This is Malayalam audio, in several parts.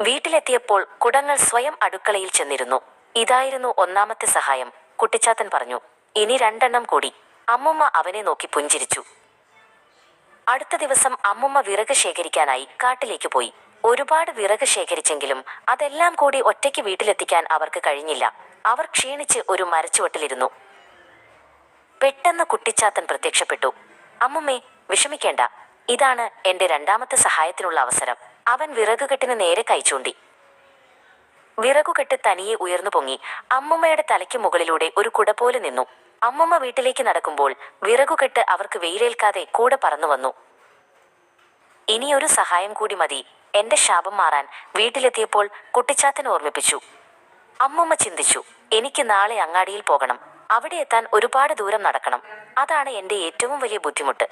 വീട്ടിലെത്തിയപ്പോൾ കുടങ്ങൾ സ്വയം അടുക്കളയിൽ ചെന്നിരുന്നു. ഇതായിരുന്നു ഒന്നാമത്തെ സഹായം കുട്ടിച്ചാത്തൻ പറഞ്ഞു. ഇനി രണ്ടെണ്ണം കൂടി. അമ്മുമ്മ അവനെ നോക്കി പുഞ്ചിരിച്ചു. അടുത്ത ദിവസം അമ്മുമ്മ വിറക് ശേഖരിക്കാനായി കാട്ടിലേക്ക് പോയി. ഒരുപാട് വിറക് ശേഖരിച്ചെങ്കിലും അതെല്ലാം കൂടി ഒറ്റയ്ക്ക് വീട്ടിലെത്തിക്കാൻ അവർക്ക് കഴിഞ്ഞില്ല. അവർ ക്ഷീണിച്ച് ഒരു മരച്ചുവട്ടിലിരുന്നു. പെട്ടെന്ന് കുട്ടിച്ചാത്തൻ പ്രത്യക്ഷപ്പെട്ടു. അമ്മുമ്മേ വിഷമിക്കേണ്ട. ഇതാണ് എന്റെ രണ്ടാമത്തെ സഹായത്തിനുള്ള അവസരം. അവൻ വിറകുകെട്ടിന് നേരെ കൈചൂണ്ടി വിറകുകെട്ട് തനിയെ ഉയർന്നു പൊങ്ങി. അമ്മുമ്മയുടെ തലയ്ക്ക് മുകളിലൂടെ ഒരു കുട പോലെ നിന്നു. അമ്മുമ്മ വീട്ടിലേക്ക് നടക്കുമ്പോൾ വിറകുകെട്ട് അവർക്ക് വെയിലേൽക്കാതെ കൂടെ പറന്നു വന്നു. ഇനിയൊരു സഹായം കൂടി മതി. എന്റെ ശാപം മാറാൻ വീട്ടിലെത്തിയപ്പോൾ കുട്ടിച്ചാത്തൻ ഓർമ്മിപ്പിച്ചു. അമ്മുമ്മ ചിന്തിച്ചു എനിക്ക് നാളെ അങ്ങാടിയിൽ പോകണം. അവിടെ എത്താൻ ഒരുപാട് ദൂരം നടക്കണം. അതാണ് എന്റെ ഏറ്റവും വലിയ ബുദ്ധിമുട്ട്.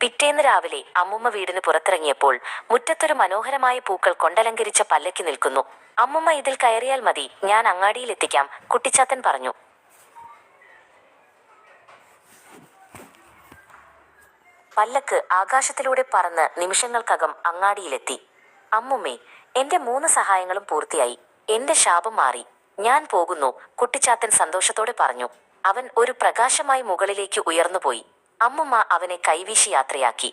പിറ്റേന്ന് രാവിലെ അമ്മുമ്മ വീടിന് പുറത്തിറങ്ങിയപ്പോൾ മുറ്റത്തൊരു മനോഹരമായ പൂക്കൾ കൊണ്ടലങ്കരിച്ച പല്ലക്കി നിൽക്കുന്നു. അമ്മുമ്മ ഇതിൽ കയറിയാൽ മതി ഞാൻ അങ്ങാടിയിൽ എത്തിക്കാം കുട്ടിച്ചാത്തൻ പറഞ്ഞു. പല്ലക്ക് ആകാശത്തിലൂടെ പറന്ന് നിമിഷങ്ങൾക്കകം അങ്ങാടിയിലെത്തി. അമ്മുമ്മേ എന്റെ മൂന്ന് സഹായങ്ങളും പൂർത്തിയായി. എന്റെ ശാപം മാറി. ഞാൻ പോകുന്നു കുട്ടിച്ചാത്തൻ സന്തോഷത്തോടെ പറഞ്ഞു. അവൻ ഒരു പ്രകാശമായി മുകളിലേക്ക് ഉയർന്നുപോയി. അമ്മുമ്മ അവനെ കൈവീശി യാത്രയാക്കി.